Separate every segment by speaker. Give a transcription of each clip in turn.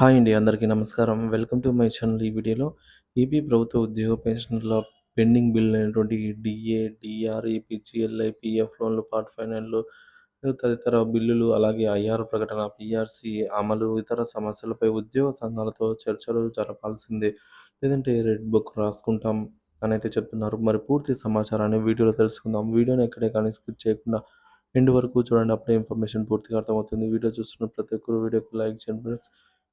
Speaker 1: Hi అండి. అందరికీ నమస్కారం. Welcome to my channel. ఈ వీడియోలో ఏపీ ప్రభుత్వ ఉద్యోగ పెన్షన్ల పెండింగ్ బిల్ అయినటువంటి డిఏ డీఆర్, ఈపీజీఎల్ఐ, పిఎఫ్ లోన్లు, పార్ట్ ఫైనాన్లు తదితర బిల్లులు, అలాగే ఐఆర్ ప్రకటన, పిఆర్సి అమలు, ఇతర సమస్యలపై ఉద్యోగ సంఘాలతో చర్చలు జరపాల్సిందే. లేదంటే రెడ్ బుక్ రాసుకుంటాం అని అయితే చెప్తున్నారు. మరి పూర్తి సమాచారాన్ని వీడియోలో తెలుసుకుందాం. వీడియోని ఎక్కడే కానీ స్కిప్ చేయకుండా ఎండ్ వరకు చూడండి. అప్పుడే ఇన్ఫర్మేషన్ పూర్తిగా అర్థమవుతుంది. వీడియో చూస్తున్న ప్రతి ఒక్కరు వీడియోకి లైక్ చేయండి ఫ్రెండ్స్.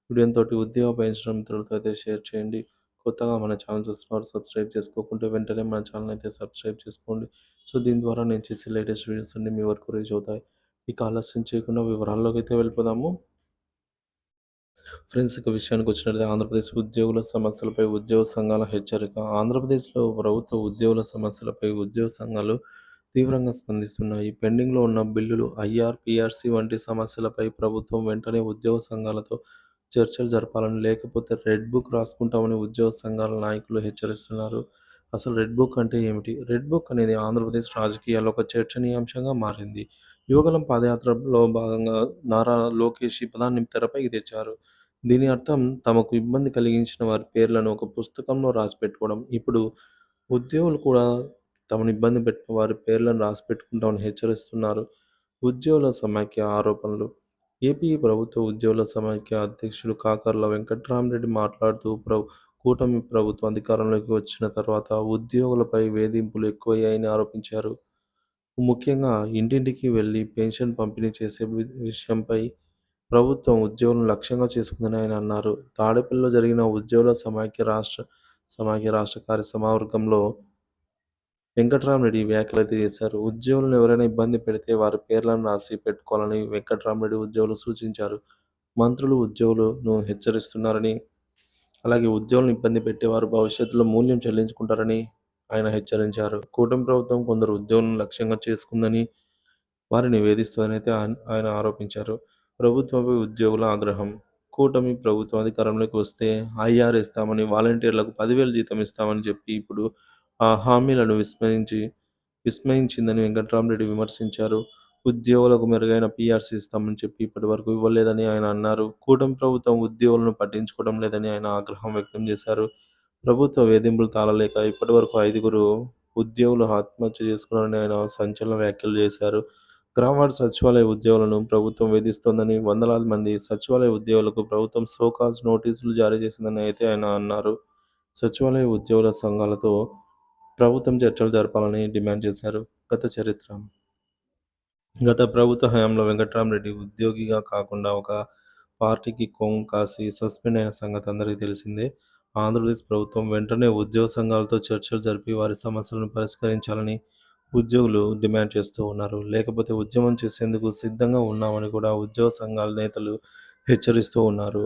Speaker 1: వీడియోతో ఉద్యోగ పెంచడం మిత్రులతో అయితే షేర్ చేయండి. కొత్తగా మన ఛానల్ చూస్తున్నారు సబ్స్క్రైబ్ చేసుకోకుంటే వెంటనే మన ఛానల్ అయితే సబ్స్క్రైబ్ చేసుకోండి. సో దీని ద్వారా నేను చేసే లేటెస్ట్ వీడియోస్ అన్ని మీ వరకు రీచ్ అవుతాయి. ఇక ఆలస్యం చేయకుండా వివరాల్లోకి అయితే వెళ్ళిపోదాము. ఫ్రెండ్స్ ఇక విషయానికి వచ్చినట్లయితే ఆంధ్రప్రదేశ్ ఉద్యోగుల సమస్యలపై ఉద్యోగ సంఘాల హెచ్చరిక. ఆంధ్రప్రదేశ్లో ప్రభుత్వ ఉద్యోగుల సమస్యలపై ఉద్యోగ సంఘాలు తీవ్రంగా స్పందిస్తున్నాయి. పెండింగ్లో ఉన్న బిల్లులు, ఐఆర్పిఆర్సి వంటి సమస్యలపై ప్రభుత్వం వెంటనే ఉద్యోగ సంఘాలతో చర్చలు జరపాలని, లేకపోతే రెడ్ బుక్ రాసుకుంటామని ఉద్యోగ సంఘాల నాయకులు హెచ్చరిస్తున్నారు. అసలు రెడ్ బుక్ అంటే ఏమిటి? రెడ్ బుక్ అనేది ఆంధ్రప్రదేశ్ రాజకీయాల్లో ఒక చర్చనీయాంశంగా మారింది. యువగళం పాదయాత్రలో భాగంగా నారా లోకేష్ ఈ పదాన్ని తెరపైకి తెచ్చారు. దీని అర్థం తమకు ఇబ్బంది కలిగించిన వారి పేర్లను ఒక పుస్తకంలో రాసిపెట్టుకోవడం. ఇప్పుడు ఉద్యోగులు కూడా తమను ఇబ్బంది పెట్టిన వారి పేర్లను రాసిపెట్టుకుంటామని హెచ్చరిస్తున్నారు. ఉద్యోగుల సమైక్య ఆరోపణలు ఏపీ ప్రభుత్వ ఉద్యోగుల సమైక్య అధ్యక్షుడు కాకర్ల వెంకట్రామరెడ్డి మాట్లాడుతూ ప్ర కూటమి ప్రభుత్వం అధికారంలోకి వచ్చిన తర్వాత ఉద్యోగులపై వేధింపులు ఎక్కువయ్యాయని ఆరోపించారు. ముఖ్యంగా ఇంటింటికి వెళ్ళి పెన్షన్ పంపిణీ చేసే విషయంపై ప్రభుత్వం ఉద్యోగులను లక్ష్యంగా చేసుకుందని ఆయన అన్నారు. తాడేపల్లిలో జరిగిన ఉద్యోగుల సమాఖ్య రాష్ట్ర సమాఖ్య రాష్ట్ర కార్య సమావర్గంలో వెంకటరామరెడ్డి వ్యాఖ్యలైతే చేశారు. ఉద్యోగులను ఎవరైనా ఇబ్బంది పెడితే వారి పేర్లను రాసి పెట్టుకోవాలని వెంకటరామరెడ్డి ఉద్యోగులు సూచించారు. మంత్రులు ఉద్యోగులను హెచ్చరిస్తున్నారని, అలాగే ఉద్యోగులను ఇబ్బంది పెట్టే వారు భవిష్యత్తులో మూల్యం చెల్లించుకుంటారని ఆయన హెచ్చరించారు. కూటమి ప్రభుత్వం కొందరు ఉద్యోగులను లక్ష్యంగా చేసుకుందని, వారిని వేధిస్తుందని అయితే ఆయన ఆరోపించారు. ప్రభుత్వంపై ఉద్యోగుల ఆగ్రహం కూటమి ప్రభుత్వం అధికారంలోకి వస్తే ఐఆర్ ఇస్తామని, వాలంటీర్లకు పదివేలు జీతం ఇస్తామని చెప్పి ఇప్పుడు ఆ హామీలను విస్మరించి విస్మయించిందని వెంకట్రామరెడ్డి విమర్శించారు. ఉద్యోగులకు మెరుగైన పీఆర్సీ ఇస్తామని చెప్పి ఇప్పటివరకు ఇవ్వలేదని ఆయన అన్నారు. కూటమి ప్రభుత్వం ఉద్యోగులను పట్టించుకోవడం లేదని ఆయన ఆగ్రహం వ్యక్తం చేశారు. ప్రభుత్వ వేధింపులు తాళలేక ఇప్పటివరకు ఐదుగురు ఉద్యోగులు ఆత్మహత్య చేసుకున్నారని ఆయన సంచలన వ్యాఖ్యలు చేశారు. గ్రామవార్డు సచివాలయ ఉద్యోగులను ప్రభుత్వం వేధిస్తోందని, వందలాది మంది సచివాలయ ఉద్యోగులకు ప్రభుత్వం సోకాజ్ నోటీసులు జారీ చేసిందని అయితే ఆయన అన్నారు. సచివాలయ ఉద్యోగుల సంఘాలతో ప్రభుత్వం చర్చలు జరపాలని డిమాండ్ చేశారు. గత చరిత్ర గత ప్రభుత్వ హయాంలో వెంకట్రామరెడ్డి ఉద్యోగిగా కాకుండా ఒక పార్టీకి కొంగు కాసి సస్పెండ్ అయిన సంగతి అందరికీ తెలిసిందే. ఆంధ్రప్రదేశ్ ప్రభుత్వం వెంటనే ఉద్యోగ సంఘాలతో చర్చలు జరిపి వారి సమస్యలను పరిష్కరించాలని ఉద్యోగులు డిమాండ్ చేస్తూ ఉన్నారు. లేకపోతే ఉద్యమం చేసేందుకు సిద్ధంగా ఉన్నామని కూడా ఉద్యోగ సంఘాల నేతలు హెచ్చరిస్తూ ఉన్నారు.